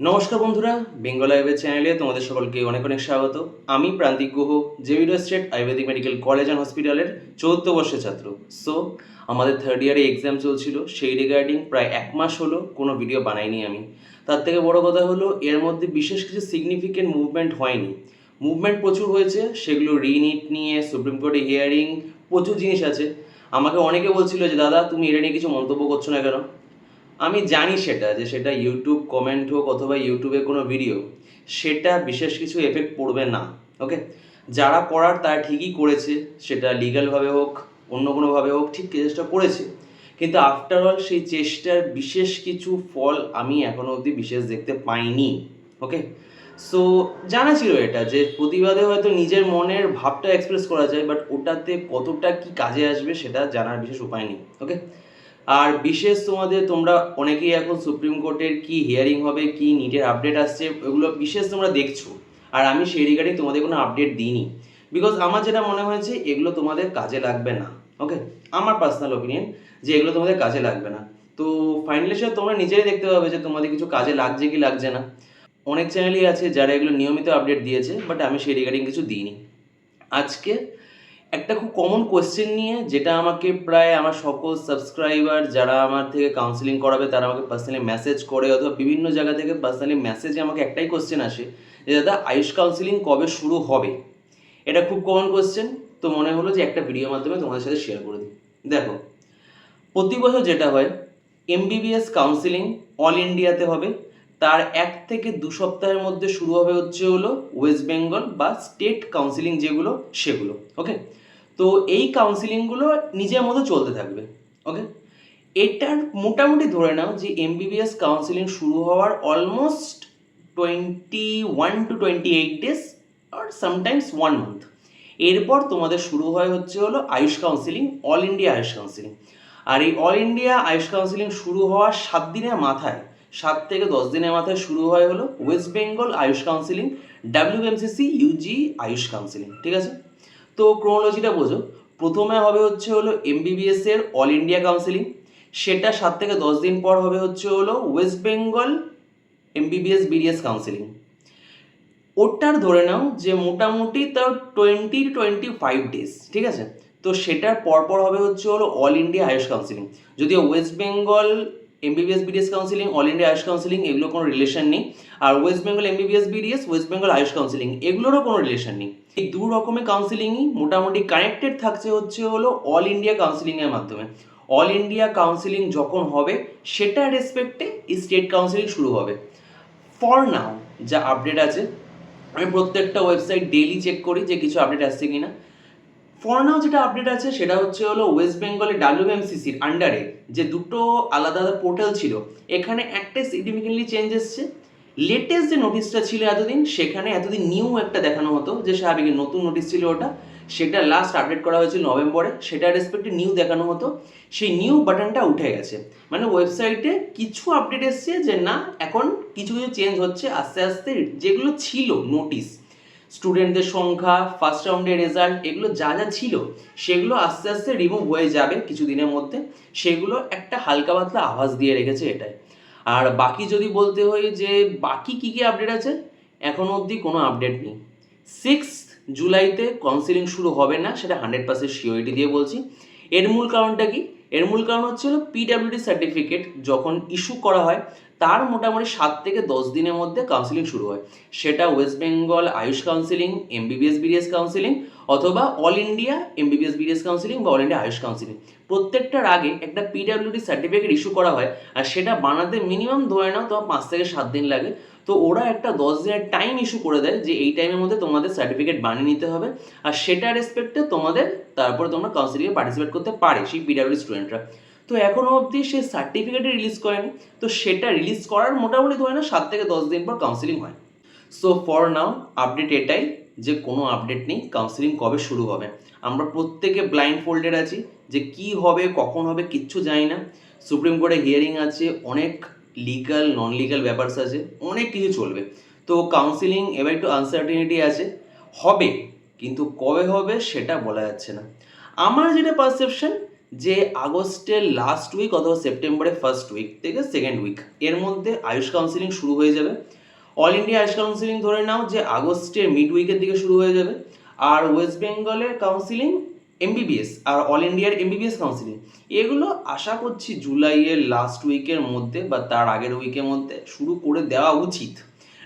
নমস্কার বন্ধুরা বেঙ্গল আয়ুর্বেদ চ্যানেলে তোমাদের সকলকে অনেক অনেক স্বাগত। আমি Prantik Guha জেভিডো state Ayurvedic medical college and হসপিটালের চৌদ্দ বর্ষের ছাত্র। সো আমাদের থার্ড ইয়ারে এক্সাম চলছিল, সেই রিগার্ডিং প্রায় এক মাস হলো কোনো ভিডিও বানাইনি আমি। তার থেকে বড় কথা হলো, এর মধ্যে বিশেষ কিছু সিগনিফিকেন্ট মুভমেন্ট হয়নি। মুভমেন্ট প্রচুর হয়েছে, সেগুলো রিনিট নিয়ে সুপ্রিম কোর্টে হিয়ারিং প্রচুর জিনিস আছে। আমাকে অনেকে বলছিল যে, দাদা, তুমি এটা নিয়ে কিছু মন্তব্য করছ না কেন? আমি জানি সেটা, যে সেটা ইউটিউব কমেন্ট হোক অথবা ইউটিউবে কোনো ভিডিও সেটা বিশেষ কিছু এফেক্ট পড়বে না ওকে যারা করার তারা ঠিকই করেছে, সেটা লিগ্যালভাবে হোক, অন্য কোনোভাবে হোক, ঠিক চেষ্টা করেছে। কিন্তু আফটার অল সেই চেষ্টার বিশেষ কিছু ফল আমি এখনও অবধি বিশেষ দেখতে পাইনি ওকে সো জানা ছিল এটা, যে প্রতিবাদে হয়তো নিজের মনের ভাবটা এক্সপ্রেস করা যায় বাট ওটাতে কতটা কি কাজে আসবে সেটা জানার বিশেষ উপায় নেই ওকে আর বিশেষ তোমাদের, তোমরা অনেকেই এখন সুপ্রিম কোর্টের কি হিয়ারিং হবে, কি নিটের আপডেট আসছে ওগুলো বিশেষ তোমরা দেখছ। আর আমি সেই রিগার্ডিং তোমাদের কোনো আপডেট দিইনি। বিকজ আমার যেটা মনে হয়েছে, এগুলো তোমাদের কাজে লাগবে না। ওকে আমার পার্সোনাল ওপিনিয়ন যে এগুলো তোমাদের কাজে লাগবে না। তো ফাইনালি সে তোমরা নিজেরাই দেখতে পাবে যে তোমাদের কিছু কাজে লাগছে কি লাগছে না। অনেক চ্যানেলই আছে যারা এগুলো নিয়মিত আপডেট দিয়েছে বাট আমি সেই রিগার্ডিং কিছু দিইনি। আজকে একটা খুব কমন কোয়েশ্চেন নিয়ে যেটা আমাকে প্রায় আমার সকল সাবস্ক্রাইবার যারা আমার থেকে কাউন্সিলিং করাবে, তারা আমাকে পার্সোনালি মেসেজ করে অথবা বিভিন্ন জায়গা থেকে পার্সোনালি মেসেজে আমাকে একটাই কোয়েশ্চেন আসে যে, দাদা, আয়ুষ কাউন্সিলিং কবে শুরু হবে? এটা খুব কমন কোয়েশ্চেন তো মনে হলো যে একটা ভিডিওর মাধ্যমে তোমাদের সাথে শেয়ার করে দিই। দেখো, প্রতি বছর যেটা হয় এমবিবিএস কাউন্সিলিং অল ইন্ডিয়াতে হবে। তার এক থেকে দু সপ্তাহের মধ্যে শুরু হবে হচ্ছে হলো ওয়েস্ট বেঙ্গল বা স্টেট কাউন্সিলিং যেগুলো, সেগুলো ওকে তো এই কাউন্সিলিংগুলো নিজের মতো চলতে থাকবে ওকে এটার মোটামুটি ধরে নাও যে এমবিবিএস কাউন্সিলিং শুরু হওয়ার almost twenty one to twenty eight days R sometimes one month এরপর তোমাদের শুরু হয় হচ্ছে হলো AYUSH counselling all India AYUSH counselling আর এই অল ইন্ডিয়া আয়ুষ কাউন্সিলিং শুরু হওয়ার সাত দিনের মাথায়, সাত থেকে দশ দিনের মাথায় শুরু হয় হলো West Bengal AYUSH counselling WBMCC UG AYUSH counselling ঠিক আছে? তো ক্রোনোলজিটা বোঝো। প্রথমে হবে হচ্ছে হলো এমবিবিএস এর অল ইন্ডিয়া কাউন্সিলিং সেটা সাত থেকে দশ দিন পর হবে হচ্ছে হলো West Bengal MBBS BDS counselling ওটার ধরে নাও যে মোটামুটি তার টোয়েন্টি টোয়েন্টি ফাইভ ডেজ ঠিক আছে? তো সেটার পরপর হবে হচ্ছে হলো অল ইন্ডিয়া আয়ুষ কাউন্সিলিং যদিও West Bengal MBBS BDS counselling all India AYUSH counselling এগুলো কোনো রিলেশন নেই। আর West Bengal MBBS BDS West Bengal AYUSH counselling এগুলোরও কোনো রিলেশন নেই। এই দু রকমের কাউন্সিলিংই মোটামুটি কানেক্টেড থাকছে হচ্ছে হলো অল ইন্ডিয়া কাউন্সিলিংয়ের মাধ্যমে। অল ইন্ডিয়া কাউন্সিলিং যখন হবে সেটা রেসপেক্টে স্টেট কাউন্সিলিং শুরু হবে। ফর নাও যা আপডেট আছে, আমি প্রত্যেকটা ওয়েবসাইট ডেলি চেক করি যে কিছু আপডেট আসছে কিনা। ফর নাও যেটা আপডেট আছে সেটা হচ্ছে হলো ওয়েস্ট বেঙ্গলের ডাব্লিউএমসিসির আন্ডারে যে দুটো আলাদা আলাদা পোর্টাল ছিল, এখানে একটাই সিগনিফিকেন্টলি চেঞ্জ এসছে। লেটেস্ট যে নোটিশটা ছিল এতদিন, সেখানে এতদিন নিউ একটা দেখানো হতো, যে স্বাভাবিক নতুন নোটিশ ছিল ওটা। সেটা লাস্ট আপডেট করা হয়েছিল নভেম্বরে, সেটা রেসপেক্টে নিউ দেখানো হতো। সেই নিউ বাটনটা উঠে গেছে। মানে ওয়েবসাইটে কিছু আপডেট এসছে যে না, এখন কিছু কিছু চেঞ্জ হচ্ছে, আস্তে আস্তে যেগুলো ছিল নোটিশ স্টুডেন্টদের সংখ্যা ফার্স্ট রাউন্ডের রেজাল্ট এগুলো যা যা ছিল, সেগুলো আস্তে আস্তে রিমুভ হয়ে যাবে কিছু দিনের মধ্যে। সেগুলো একটা হালকা পাতলা আভাস দিয়ে রেখেছে এটাই। আর বাকি যদি বলতে হয় যে বাকি কী কী আপডেট আছে এখনও অবধি কোনো আপডেট নেই। সিক্স জুলাইতে কাউন্সিলিং শুরু হবে না, সেটা হান্ড্রেড পার্সেন্ট সিওরিটি দিয়ে বলছি। এর মূল কারণটা কি? এর মূল কারণ হচ্ছে হলো পিডাব্লিউডি সার্টিফিকেট যখন ইস্যু করা হয় তার মোটামুটি সাত থেকে দশ দিনের মধ্যে কাউন্সিলিং শুরু হয়। সেটা West Bengal AYUSH counselling MBBS BDS counselling অথবা all India MBBS BDS counselling বা অল ইন্ডিয়া আয়ুষ কাউন্সিলিং প্রত্যেকটার আগে একটা পিডাব্লিউডি সার্টিফিকেট ইস্যু করা হয় আর সেটা বানাতে মিনিমাম ধরে নাও তোমার পাঁচ থেকে সাত দিন লাগে। তো ওরা একটা দশ দিনের টাইম ইস্যু করে দেয় যে এই টাইমের মধ্যে তোমাদের সার্টিফিকেট বানিয়ে নিতে হবে আর সেটা রেসপেক্টে তোমাদের তারপরে তোমরা কাউন্সিলিংয়ে পার্টিসিপেট করতে পারে সেই পিডাব্লিউডি স্টুডেন্টরা তো এখনও অবধি সে সার্টিফিকেটই রিলিজ করেনি। তো সেটা রিলিজ করার মোটামুটি ধরে না সাত থেকে দশ দিন পর কাউন্সিলিং হয়। সো ফর নাও আপডেট এটাই যে কোনো আপডেট নেই কাউন্সিলিং কবে শুরু হবে। আমরা প্রত্যেকে ব্লাইন্ড ফোল্ডেড আছি যে কি হবে, কখন হবে, কিচ্ছু জানি না। সুপ্রিম কোর্টে হিয়ারিং আছে, অনেক লিগাল নন লিগাল ব্যাপারস আছে, অনেক কিছু চলবে। তো কাউন্সিলিং এবার একটু আনসার্টিনিটি আছে। হবে, কিন্তু কবে হবে সেটা বলা যাচ্ছে না। আমার যেটা পারসেপশন যে আগস্টের লাস্ট উইক অথবা সেপ্টেম্বরের ফার্স্ট উইক থেকে সেকেন্ড উইক এর মধ্যে আয়ুষ কাউন্সিলিং শুরু হয়ে যাবে। অল ইন্ডিয়া আয়ুষ কাউন্সিলিং ধরে নাও যে আগস্টের মিড উইকের দিকে শুরু হয়ে যাবে। আর ওয়েস্ট বেঙ্গলের কাউন্সিলিং এমবিবিএস আর অল ইন্ডিয়ার এমবিবিএস কাউন্সিলিং এগুলো আশা করছি জুলাইয়ের লাস্ট উইকের মধ্যে বা তার আগের উইকের মধ্যে শুরু করে দেওয়া উচিত।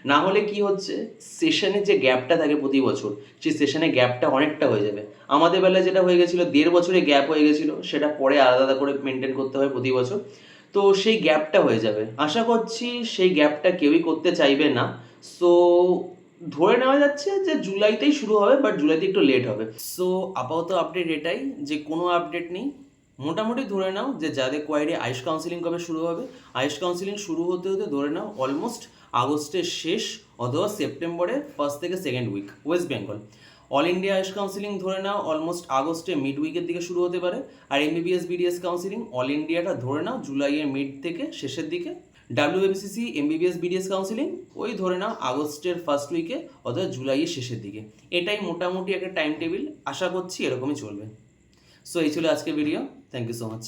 না হলে কি হচ্ছে? সেশনে যে গ্যাপটা থাকে প্রতি বছর, সেই সেশনে গ্যাপটা অনেকটা হয়ে যাবে। আমাদের বেলায় যেটা হয়ে গেছিল, দেড় বছরে গ্যাপ হয়ে গেছিল, সেটা পরে আলাদা আলাদা করে মেনটেন করতে হয় প্রতি বছর। তো সেই গ্যাপটা হয়ে যাবে। আশা করছি সেই গ্যাপটা কেউই করতে চাইবে না। সো ধরে নেওয়া যাচ্ছে যে জুলাইতেই শুরু হবে বাট জুলাইতে একটু লেট হবে। সো আপাতত আপডেট এটাই যে কোনো আপডেট নেই। মোটামুটি ধরে নাও যে যাদের কোয়ারি আয়ুষ কাউন্সিলিং কবে শুরু হবে, আয়ুষ কাউন্সিলিং শুরু হতে হতে ধরে নাও অলমোস্ট আগস্টের শেষ অথবা সেপ্টেম্বরের ফার্স্ট থেকে second week West Bengal all India AYUSH counselling ধরে নাও অলমোস্ট আগস্টে মিড উইকের দিকে শুরু হতে পারে। আর এমবিবিএস বিডিএস কাউন্সিলিং অল ইন্ডিয়াটা ধরে নাও, জুলাইয়ের মিড থেকে শেষের দিকে। ডাব্লিউএমসিসি এমবিবিএস বিডিএস কাউন্সিলিং ওই ধরে নাও, আগস্টের ফার্স্ট উইকে অথবা জুলাইয়ের শেষের দিকে। এটাই মোটামুটি একটা টাইম টেবিল আশা করছি এরকমই চলবে। সো এই ছিল আজকের video thank you so much